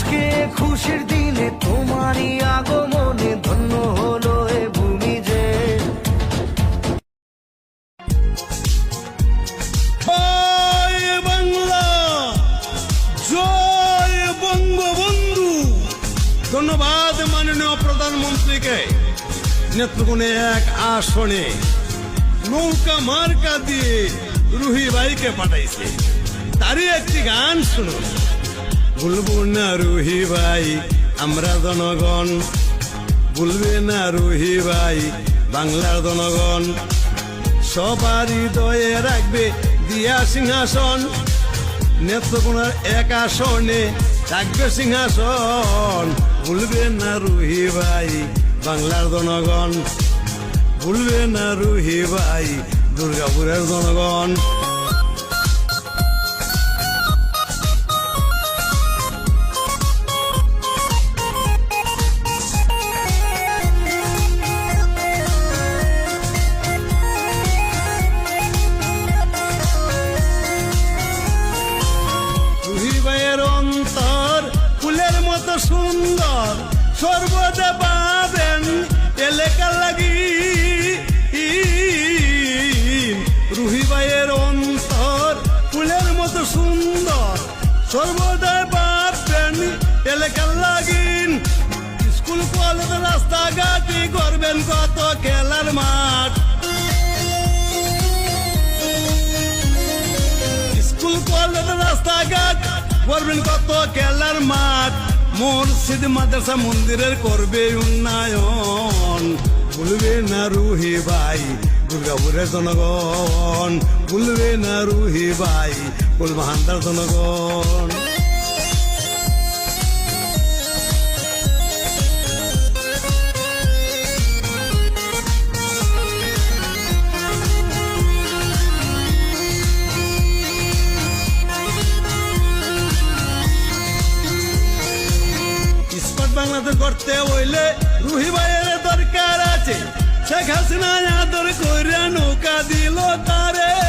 আজকে খুশির দিনে তোমারই আগমনে ধন্য হলো এ ভূমি যে। বাংলা, জয় বঙ্গবন্ধু। ধন্যবাদ মাননীয় প্রধানমন্ত্রীকে। নেত্রকোণে এক আসনে নৌকা মার্কা দিয়ে রুহি ভাইকে পাঠাইছে। তারই একটি গান শুনুন। ভুলবো না রুহি ভাই, আমরা জনগণ। ভুলবে না রুহি ভাই, বাংলার জনগণ। সবার হৃদয়ে রাখবে দিয়া সিংহাসন। নেত্রকোনার এক আসনে রাখবে সিংহাসন। ভুলবে না রুহি ভাই, বাংলার জনগণ। ভুলবে না রুহি ভাই, দুর্গাপুরের জনগণ। সুন্দর, সর্বদা পাবেন এলাকা লাগি। রুহি ভাইয়ের অন্তর, ফুলের মতো সুন্দর, সর্বদা পাবেন এলাকা লাগিন স্কুল, কলেজ, রাস্তাঘাটি করবেন কত খেলার মাঠ। স্কুল, কলেজ, রাস্তাঘাট করবেন কত খেলার মাঠ। মসজিদ মাদ্রাসা মন্দিরের করবে উন্নয়ন। ভুলবে না রুহি ভাই, দুর্গাপুরের জনগণ। ভুলবে না রুহি ভাই কুলবাহান্দার জনগণ। বাংলাদেশ করতে হইলে রুহি ভাইয়ের দরকার আছে। শেখ হাসিনা আদর করে নৌকা দিল তারে।